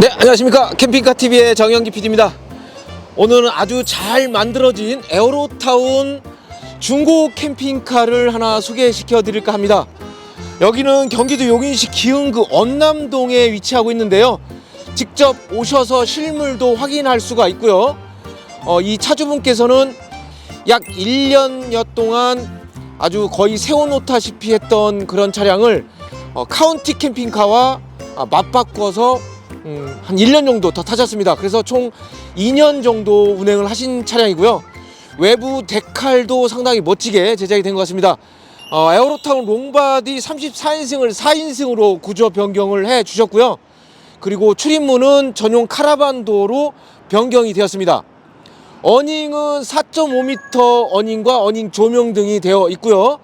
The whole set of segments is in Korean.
네, 안녕하십니까. 캠핑카 TV의 정영기 PD입니다. 오늘은 아주 잘 만들어진 에어로타운 중고 캠핑카를 하나 소개시켜 드릴까 합니다. 여기는 경기도 용인시 기흥구 언남동에 위치하고 있는데요. 직접 오셔서 실물도 확인할 수가 있고요. 어, 이 차주분께서는 약 1년여 동안 아주 거의 세워놓다시피 했던 그런 차량을 어, 카운티 캠핑카와 아, 맞바꿔서 음, 한 1년 정도 더 타셨습니다. 그래서 총 2년 정도 운행을 하신 차량이고요. 외부 데칼도 상당히 멋지게 제작이 된 것 같습니다. 어, 에어로타운 롱바디 34인승을 4인승으로 구조 변경을 해 주셨고요. 그리고 출입문은 전용 카라반 도어로 변경이 되었습니다. 어닝은 4.5m 어닝과 어닝 조명 등이 되어 있고요.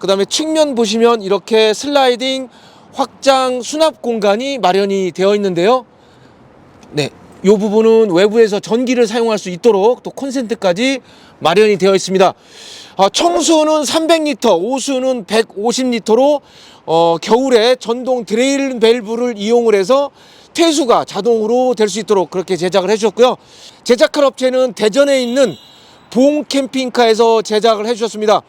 그 다음에 측면 보시면 이렇게 슬라이딩 확장 수납 공간이 마련이 되어 있는데요. 네. 이 부분은 외부에서 전기를 사용할 수 있도록 또 콘센트까지 마련이 되어 있습니다. 아, 청수는 300리터, 오수는 150리터로 어, 겨울에 전동 드레일 밸브를 이용을 해서 퇴수가 자동으로 될 수 있도록 그렇게 제작을 해주셨고요. 제작할 업체는 대전에 있는 봉 캠핑카에서 제작을 해주셨습니다.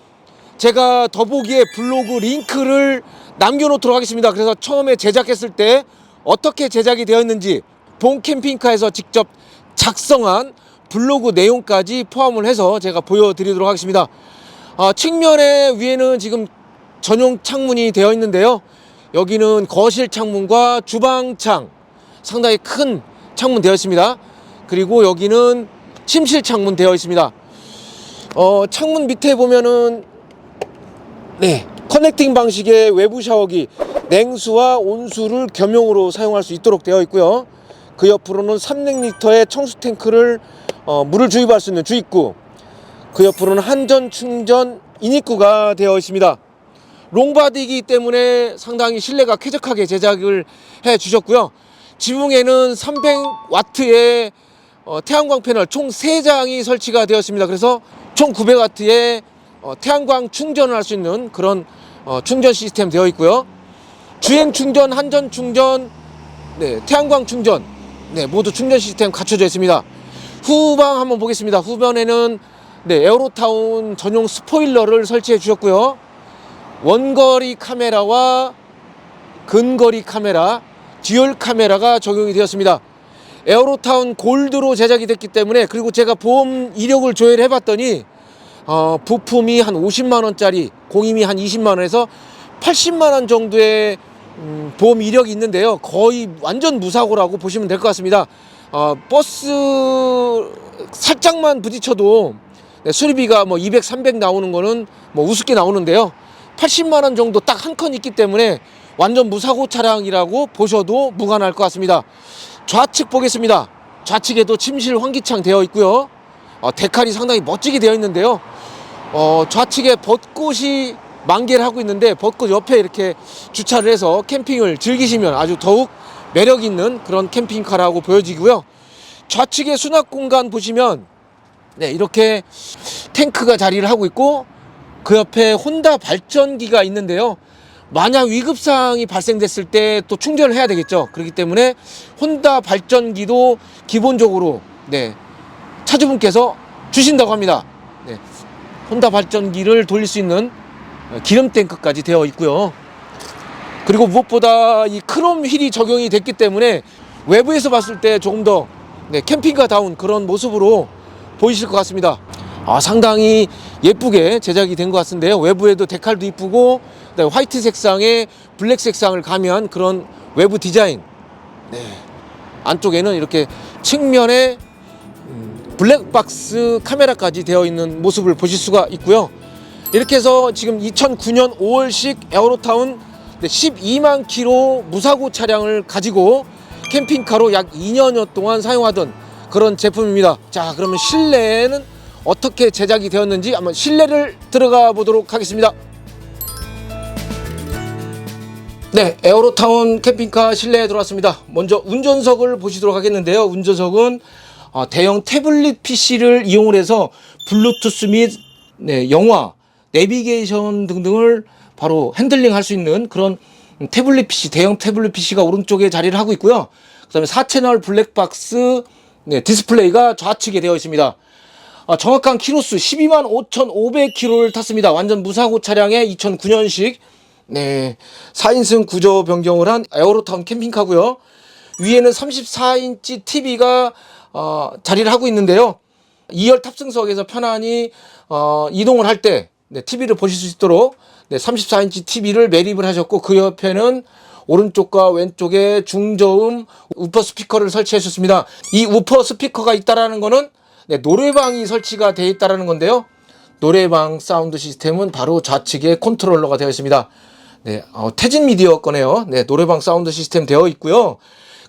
제가 더보기에 블로그 링크를 남겨놓도록 하겠습니다. 그래서 처음에 제작했을 때 어떻게 제작이 되었는지 봉 캠핑카에서 직접 작성한 블로그 내용까지 포함을 해서 제가 보여드리도록 하겠습니다. 아, 측면에 위에는 지금 전용 창문이 되어 있는데요. 여기는 거실 창문과 주방창 상당히 큰 창문 되어 있습니다. 그리고 여기는 침실 창문 되어 있습니다. 어, 창문 밑에 보면은 네 커넥팅 방식의 외부 샤워기 냉수와 온수를 겸용으로 사용할 수 있도록 되어 있고요. 그 옆으로는 300리터의 청수 탱크를 어, 물을 주입할 수 있는 주입구 그 옆으로는 한전 충전 인입구가 되어 있습니다. 롱바디이기 때문에 상당히 실내가 쾌적하게 제작을 해 주셨고요. 지붕에는 300와트의 어, 태양광 패널 총 3장이 설치가 되었습니다. 그래서 총 900와트의 어, 태양광 충전을 할 수 있는 그런 어, 충전 시스템 되어 있고요. 주행 충전, 한전 충전, 네, 태양광 충전, 네, 모두 충전 시스템 갖춰져 있습니다. 후방 한번 보겠습니다. 후변에는 네, 에어로타운 전용 스포일러를 설치해 주셨고요. 원거리 카메라와 근거리 카메라, 듀얼 카메라가 적용이 되었습니다. 에어로타운 골드로 제작이 됐기 때문에 그리고 제가 보험 이력을 조회를 해봤더니 어, 부품이 한 50만 원짜리, 공임이 한 20만 원에서 80만 원 정도의 음, 보험 이력이 있는데요. 거의 완전 무사고라고 보시면 될 것 같습니다. 어, 버스 살짝만 부딪혀도 네, 수리비가 뭐 200, 300 나오는 거는 뭐 우습게 나오는데요. 80만 원 정도 딱 한 건 있기 때문에 완전 무사고 차량이라고 보셔도 무관할 것 같습니다. 좌측 보겠습니다. 좌측에도 침실 환기창 되어 있고요. 어, 데칼이 상당히 멋지게 되어 있는데요. 어, 좌측에 벚꽃이 만개를 하고 있는데 벚꽃 옆에 이렇게 주차를 해서 캠핑을 즐기시면 아주 더욱 매력 있는 그런 캠핑카라고 보여지고요. 좌측에 수납 공간 보시면 네, 이렇게 탱크가 자리를 하고 있고 그 옆에 혼다 발전기가 있는데요. 만약 위급 사항이 발생됐을 때 또 충전을 해야 되겠죠. 그렇기 때문에 혼다 발전기도 기본적으로 네, 차주분께서 주신다고 합니다. 네, 혼다 발전기를 돌릴 수 있는 기름 탱크까지 되어 있고요. 그리고 무엇보다 이 크롬 휠이 적용이 됐기 때문에 외부에서 봤을 때 조금 더 네, 캠핑카다운 그런 모습으로 보이실 것 같습니다. 아, 상당히 예쁘게 제작이 된 것 같은데요. 외부에도 데칼도 이쁘고 화이트 색상에 블랙 색상을 가미한 그런 외부 디자인. 네. 안쪽에는 이렇게 측면에 음, 블랙박스 카메라까지 되어 있는 모습을 보실 수가 있고요. 이렇게 해서 지금 2009년 5월식 에어로타운 12만 킬로 무사고 차량을 가지고 캠핑카로 약 2년여 동안 사용하던 그런 제품입니다. 자, 그러면 실내에는 어떻게 제작이 되었는지 한번 실내를 들어가 보도록 하겠습니다. 네, 에어로타운 캠핑카 실내에 들어왔습니다. 먼저 운전석을 보시도록 하겠는데요. 운전석은 어, 대형 태블릿 PC를 이용을 해서 블루투스 및 네, 영화, 내비게이션 등등을 바로 핸들링 할 수 있는 그런 태블릿 PC, 대형 태블릿 PC가 오른쪽에 자리를 하고 있고요. 그 다음에 4채널 블랙박스 네, 디스플레이가 좌측에 되어 있습니다. 아, 정확한 키로수 12만 5,500km를 탔습니다. 완전 무사고 차량의 2009년식 네, 4인승 구조 변경을 한 에어로타운 캠핑카고요. 위에는 34인치 TV가 어, 자리를 하고 있는데요. 2열 탑승석에서 편안히 어, 이동을 할때 네, TV를 보실 수 있도록 네, 34인치 TV를 매립을 하셨고 그 옆에는 오른쪽과 왼쪽에 중저음 우퍼 스피커를 설치해 주셨습니다. 이 우퍼 스피커가 있다라는 거는 네, 노래방이 설치가 되어 있다라는 건데요. 노래방 사운드 시스템은 바로 좌측에 컨트롤러가 되어 있습니다. 네, 어, 태진 미디어 거네요. 네, 노래방 사운드 시스템 되어 있고요.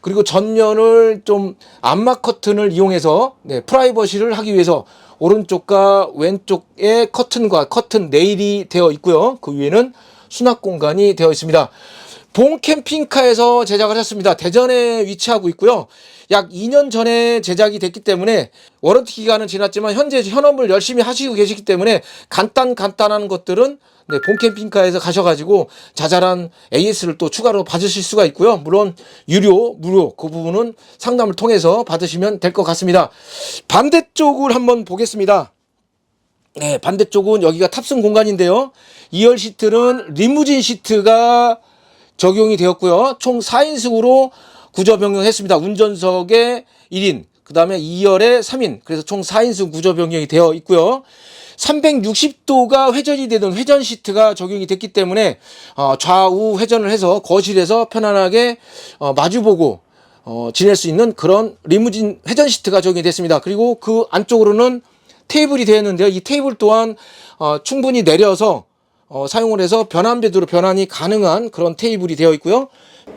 그리고 전면을 좀 암막 커튼을 이용해서 네, 프라이버시를 하기 위해서 오른쪽과 왼쪽에 커튼과 커튼 네일이 되어 있고요. 그 위에는 수납 공간이 되어 있습니다. 봉 캠핑카에서 제작을 했습니다. 대전에 위치하고 있고요. 약 2년 전에 제작이 됐기 때문에 워런티 기간은 지났지만 현재 현업을 열심히 하시고 계시기 때문에 간단 간단한 것들은 네, 본 캠핑카에서 가셔가지고 자잘한 AS를 또 추가로 받으실 수가 있고요. 물론 유료, 무료 그 부분은 상담을 통해서 받으시면 될 것 같습니다. 반대쪽을 한번 보겠습니다. 네, 반대쪽은 여기가 탑승 공간인데요. 2열 시트는 리무진 시트가 적용이 되었고요. 총 4인승으로 구조 변경했습니다. 운전석에 1인, 그 다음에 2열에 3인, 그래서 총 4인승 구조 변경이 되어 있고요. 360도가 회전이 되는 회전 시트가 적용이 됐기 때문에 어, 좌우 회전을 해서 거실에서 편안하게 어, 마주보고 어, 지낼 수 있는 그런 리무진 회전 시트가 적용이 됐습니다. 그리고 그 안쪽으로는 테이블이 되어 있는데요. 이 테이블 또한 어, 충분히 내려서 어, 사용을 해서 변환 배도로 변환이 가능한 그런 테이블이 되어 있고요.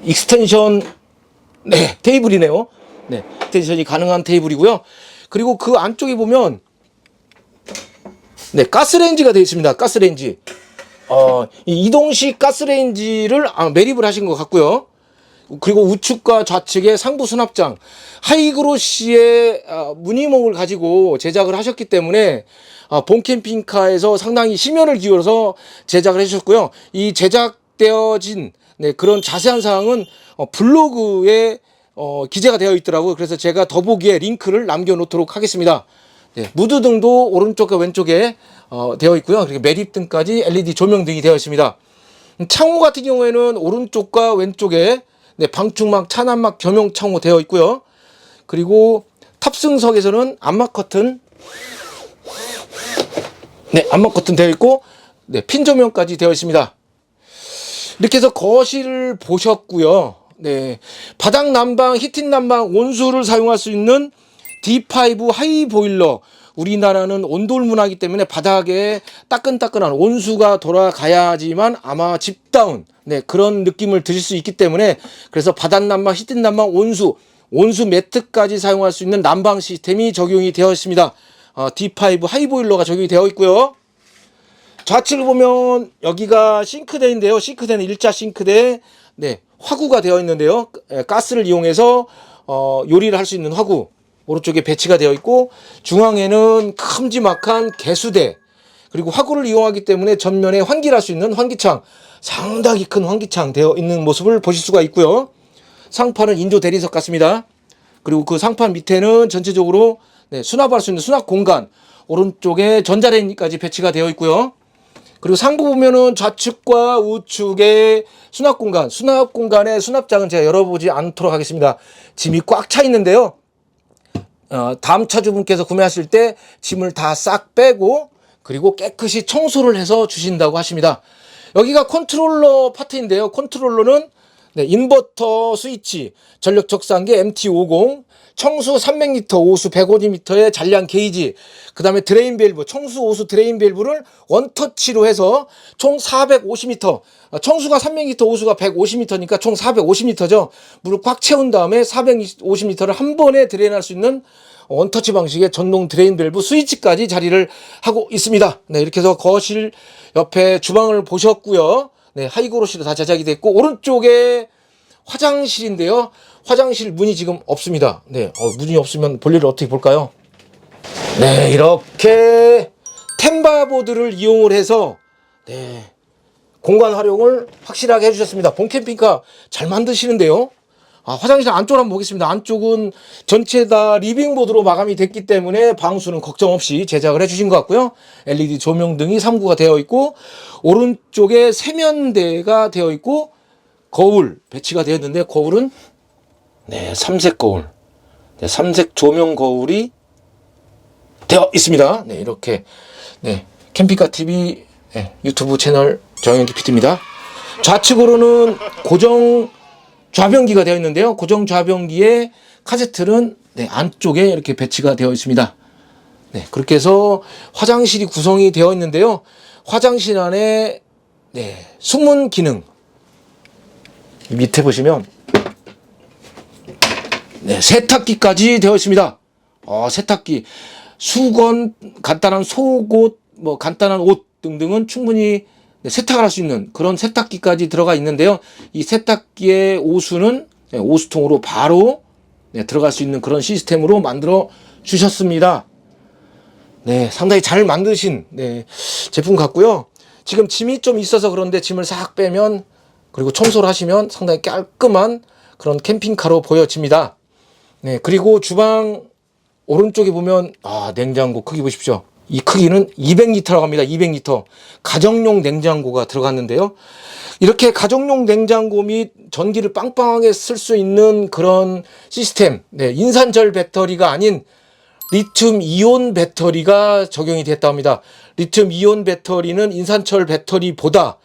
익스텐션 네 테이블이네요. 네 익스텐션이 가능한 테이블이고요. 그리고 그 안쪽에 보면 네 가스레인지가 되어 있습니다. 가스레인지 어, 이 이동식 가스레인지를 아, 매립을 하신 것 같고요. 그리고 우측과 좌측에 상부 수납장 하이그로시의 아, 무늬목을 가지고 제작을 하셨기 때문에 아, 본 캠핑카에서 상당히 심혈을 기울여서 제작을 해주셨고요. 이 제작되어진 네, 그런 자세한 사항은 어, 블로그에 어, 기재가 되어 있더라고요. 그래서 제가 더보기에 링크를 남겨놓도록 하겠습니다. 네, 무드등도 오른쪽과 왼쪽에 어, 되어 있고요. 그리고 매립등까지 LED 조명등이 되어 있습니다. 창호 같은 경우에는 오른쪽과 왼쪽에 네, 방충막, 차난막, 겸용 창호 되어 있고요. 그리고 탑승석에서는 암막 커튼, 네, 암막 커튼 되어 있고, 네, 핀 조명까지 되어 있습니다. 이렇게 해서 거실을 보셨고요. 네, 바닥 난방, 히팅 난방, 온수를 사용할 수 있는 D5 하이 보일러. 우리나라는 온돌 문화이기 때문에 바닥에 따끈따끈한 온수가 돌아가야지만 아마 집다운 네, 그런 느낌을 드실 수 있기 때문에 그래서 바닥 난방, 히팅 난방, 온수, 온수 매트까지 사용할 수 있는 난방 시스템이 적용이 되어 있습니다. 어, D5 하이 보일러가 적용이 되어 있고요. 좌측을 보면 여기가 싱크대인데요. 싱크대는 일자 싱크대, 네, 화구가 되어 있는데요. 에, 가스를 이용해서 어, 요리를 할 수 있는 화구 오른쪽에 배치가 되어 있고 중앙에는 큼지막한 개수대 그리고 화구를 이용하기 때문에 전면에 환기를 할 수 있는 환기창 상당히 큰 환기창 되어 있는 모습을 보실 수가 있고요. 상판은 인조 대리석 같습니다. 그리고 그 상판 밑에는 전체적으로 네, 수납할 수 있는 수납 공간 오른쪽에 전자레인지까지 배치가 되어 있고요. 그리고 상부 보면은 좌측과 우측에 수납 공간, 수납 공간의 수납장은 제가 열어보지 않도록 하겠습니다. 짐이 꽉 차 있는데요. 어, 다음 차주분께서 구매하실 때 짐을 다 싹 빼고 그리고 깨끗이 청소를 해서 주신다고 하십니다. 여기가 컨트롤러 파트인데요. 컨트롤러는 네, 인버터 스위치, 전력 적산기 MT50, 청수 300리터, 오수 150m의 잔량 게이지, 그 다음에 드레인 밸브, 청수 오수 드레인 밸브를 원터치로 해서 총 450m, 아, 청수가 300리터, 오수가 150m니까 총 450m죠. 물을 꽉 채운 다음에 450m를 한 번에 드레인할 수 있는 원터치 방식의 전동 드레인 밸브 스위치까지 자리를 하고 있습니다. 네, 이렇게 해서 거실 옆에 주방을 보셨고요. 네, 하이그로시로 다 제작이 됐고 오른쪽에 화장실인데요. 화장실 문이 지금 없습니다. 네, 어, 문이 없으면 볼일을 어떻게 볼까요? 네, 이렇게 템바보드를 이용을 해서 네, 공간 활용을 확실하게 해주셨습니다. 본 캠핑카 잘 만드시는데요. 아, 화장실 안쪽을 한번 보겠습니다. 안쪽은 전체 다 리빙 모드로 마감이 됐기 때문에 방수는 걱정 없이 제작을 해주신 것 같고요. LED 조명 등이 3구가 되어 있고 오른쪽에 세면대가 되어 있고 거울 배치가 되어 있는데 거울은 네 삼색 거울, 네, 삼색 조명 거울이 되어 있습니다. 네 이렇게 네 캠핑카 TV 네, 유튜브 채널 정영기 PD입니다. 좌측으로는 고정 좌변기가 되어 있는데요. 고정 좌변기에 카세트는 네, 안쪽에 이렇게 배치가 되어 있습니다. 네, 그렇게 해서 화장실이 구성이 되어 있는데요. 화장실 안에 네, 숨은 기능 이 밑에 보시면 네, 세탁기까지 되어 있습니다. 어, 세탁기, 수건, 간단한 속옷, 뭐 간단한 옷 등등은 충분히 네, 세탁을 할 수 있는 그런 세탁기까지 들어가 있는데요. 이 세탁기의 오수는 네, 오수통으로 바로 네, 들어갈 수 있는 그런 시스템으로 만들어 주셨습니다. 네, 상당히 잘 만드신 네, 제품 같고요. 지금 짐이 좀 있어서 그런데 짐을 싹 빼면 그리고 청소를 하시면 상당히 깔끔한 그런 캠핑카로 보여집니다. 네, 그리고 주방 오른쪽에 보면 아 냉장고 크기 보십시오. 이 크기는 200리터라고 합니다. 200리터 가정용 냉장고가 들어갔는데요. 이렇게 가정용 냉장고 및 전기를 빵빵하게 쓸 수 있는 그런 시스템, 네, 인산철 배터리가 아닌 리튬 이온 배터리가 적용이 됐다 합니다. 리튬 이온 배터리는 인산철 배터리보다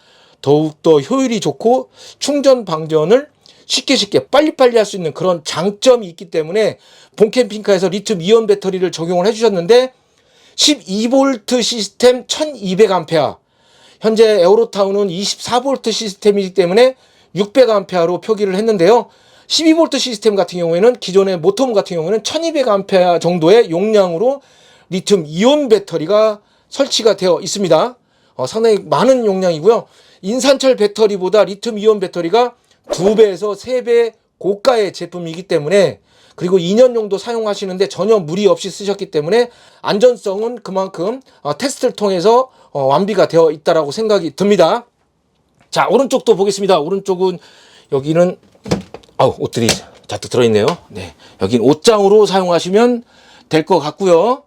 더욱더 효율이 좋고 충전 방전을 쉽게 쉽게 빨리빨리 할 수 있는 그런 장점이 있기 때문에 본 캠핑카에서 리튬 이온 배터리를 적용을 해주셨는데 12V 시스템 1200A 현재 에어로타운은 24V 시스템이기 때문에 600A로 표기를 했는데요. 12V 시스템 같은 경우에는 기존의 모터홈 같은 경우에는 1200A 정도의 용량으로 리튬 이온 배터리가 설치가 되어 있습니다. 어, 상당히 많은 용량이고요. 인산철 배터리보다 리튬 이온 배터리가 두 배에서 세배 고가의 제품이기 때문에 그리고 2년 정도 사용하시는데 전혀 무리 없이 쓰셨기 때문에 안전성은 그만큼 어, 테스트를 통해서 어, 완비가 되어 있다라고 생각이 듭니다. 자 오른쪽도 보겠습니다. 오른쪽은 여기는 아우 옷들이 잔뜩 들어 있네요. 네 여기는 옷장으로 사용하시면 될 것 같고요.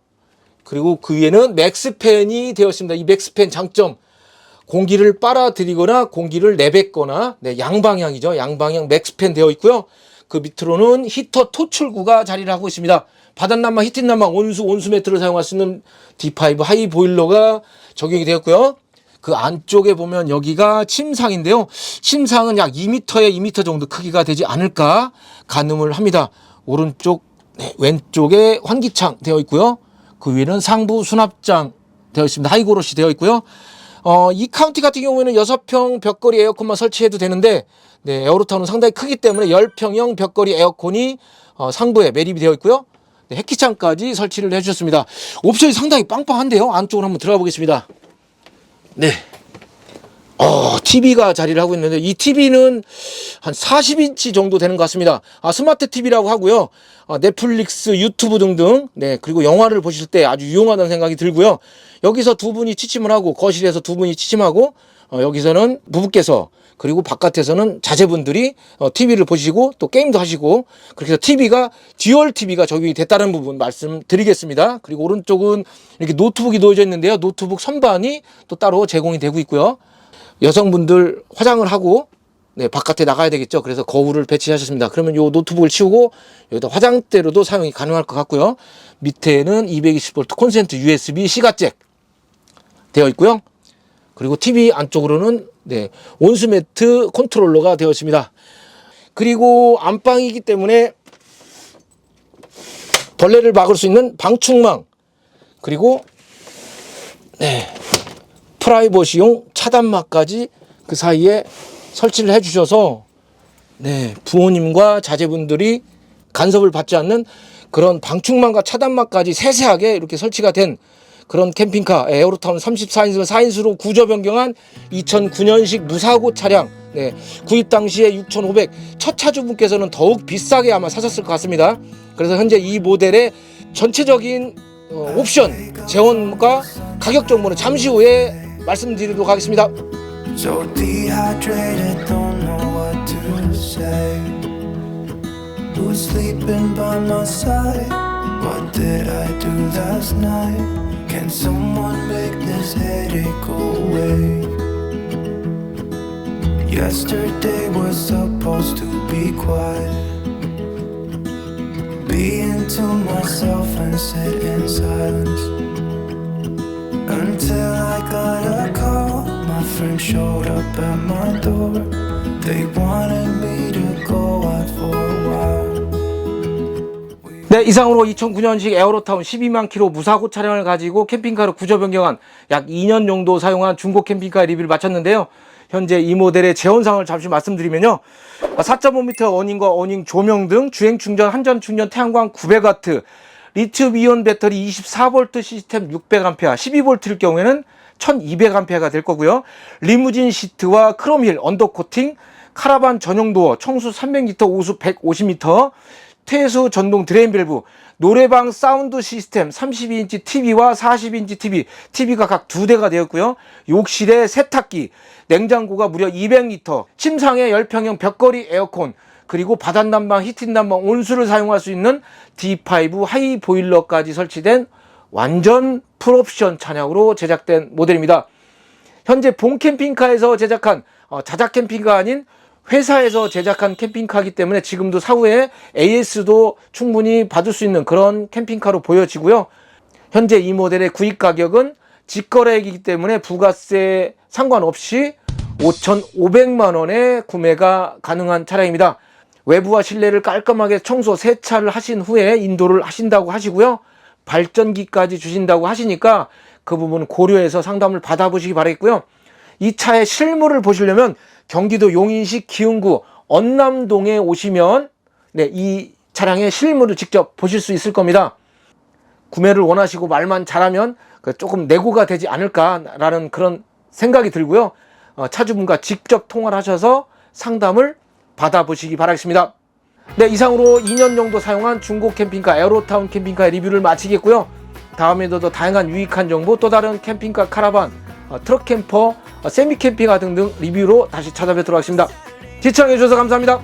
그리고 그 위에는 맥스팬이 되어 있습니다. 이 맥스팬 장점 공기를 빨아들이거나 공기를 내뱉거나 네, 양방향이죠. 양방향 맥스팬 되어 있고요. 그 밑으로는 히터 토출구가 자리를 하고 있습니다. 바닷난방, 히팅난방, 온수, 온수 매트를 사용할 수 있는 D5 하이 보일러가 적용이 되었고요. 그 안쪽에 보면 여기가 침상인데요. 침상은 약 2m에 2m 정도 크기가 되지 않을까 가늠을 합니다. 오른쪽, 네, 왼쪽에 환기창 되어 있고요. 그 위에는 상부 수납장 되어 있습니다. 하이고로시 되어 있고요. 어, 이 카운티 같은 경우에는 6평 벽걸이 에어컨만 설치해도 되는데 네, 에어로타운은 상당히 크기 때문에 10평형 벽걸이 에어컨이 어, 상부에 매립이 되어 있고요. 네, 해키창까지 설치를 해주셨습니다. 옵션이 상당히 빵빵한데요. 안쪽으로 한번 들어가 보겠습니다. 네. 어, TV가 자리를 하고 있는데 이 TV는 한 40인치 정도 되는 것 같습니다. 아, 스마트 TV라고 하고요. 아, 넷플릭스, 유튜브 등등, 네, 그리고 영화를 보실 때 아주 유용하다는 생각이 들고요. 여기서 두 분이 취침을 하고, 거실에서 두 분이 취침하고, 어, 여기서는 부부께서, 그리고 바깥에서는 자제분들이 어, TV를 보시고 또 게임도 하시고 그렇게 해서 TV가 듀얼 TV가 적용이 됐다는 부분 말씀드리겠습니다. 그리고 오른쪽은 이렇게 노트북이 놓여져 있는데요. 노트북 선반이 또 따로 제공이 되고 있고요. 여성분들 화장을 하고 네, 바깥에 나가야 되겠죠. 그래서 거울을 배치하셨습니다. 그러면 요 노트북을 치우고 여기다 화장대로도 사용이 가능할 것 같고요. 밑에는 220V 콘센트 USB C가잭 되어 있고요. 그리고 TV 안쪽으로는 네, 온수 매트 컨트롤러가 되어 있습니다. 그리고 안방이기 때문에 벌레를 막을 수 있는 방충망 그리고 네, 프라이버시용 차단막까지 그 사이에 설치를 해주셔서 네 부모님과 자제분들이 간섭을 받지 않는 그런 방충망과 차단막까지 세세하게 이렇게 설치가 된 그런 캠핑카 에어로타운 34인승을 4인수로 구조 변경한 2009년식 무사고 차량 네, 구입 당시에 6,500. 첫 차주분께서는 더욱 비싸게 아마 사셨을 것 같습니다. 그래서 현재 이 모델의 전체적인 어, 옵션 재원과 가격 정보는 잠시 후에 말씀드리도록 하겠습니다. So dehydrated, don't know what to say. Who's sleeping by my side? What did I do last night? Can someone make this headache go away? Yesterday was supposed to be quiet. Being to myself and sit in silence. Until I got a call, my friend showed up at my door. They wanted me to go out for a while. 네, 이상으로 2009년식 에어로타운 12만 킬로 무사고 차량을 가지고 캠핑카로 구조 변경한 약 2년 정도 사용한 중고 캠핑카 리뷰를 마쳤는데요. 현재 이 모델의 재원상을 잠시 말씀드리면요. 4.5m 어닝과 어닝 조명 등 주행 충전, 한전 충전, 태양광 900W, 리튬 이온 배터리 24V 시스템 600A, 12V일 경우에는 1200A가 될 거고요. 리무진 시트와 크롬힐, 언더 코팅, 카라반 전용 도어, 청수 300리터, 오수 150m, 퇴수 전동 드레인 밸브, 노래방 사운드 시스템 32인치 TV와 40인치 TV, TV가 각 두 대가 되었고요. 욕실에 세탁기, 냉장고가 무려 200리터, 침상에 열평형 벽걸이 에어컨, 그리고 바닷난방, 히팅난방, 온수를 사용할 수 있는 D5 하이 보일러까지 설치된 완전 풀옵션 차량으로 제작된 모델입니다. 현재 본 캠핑카에서 제작한 어, 자작 캠핑카 아닌 회사에서 제작한 캠핑카이기 때문에 지금도 사후에 AS도 충분히 받을 수 있는 그런 캠핑카로 보여지고요. 현재 이 모델의 구입 가격은 직거래이기 때문에 부가세 상관없이 5,500만 원에 구매가 가능한 차량입니다. 외부와 실내를 깔끔하게 청소 세차를 하신 후에 인도를 하신다고 하시고요. 발전기까지 주신다고 하시니까 그 부분 고려해서 상담을 받아보시기 바라겠고요. 이 차의 실물을 보시려면 경기도 용인시 기흥구 언남동에 오시면 네, 이 차량의 실물을 직접 보실 수 있을 겁니다. 구매를 원하시고 말만 잘하면 그 조금 내고가 되지 않을까라는 그런 생각이 들고요. 어, 차주분과 직접 통화를 하셔서 상담을 받아보시기 바라겠습니다. 네, 이상으로 2년 정도 사용한 중고 캠핑카 에어로타운 캠핑카 리뷰를 마치겠고요. 다음에도 더 다양한 유익한 정보, 또 다른 캠핑카 카라반, 어, 트럭 캠퍼, 어, 세미 캠핑카 등등 리뷰로 다시 찾아뵙도록 하겠습니다. 시청해주셔서 감사합니다.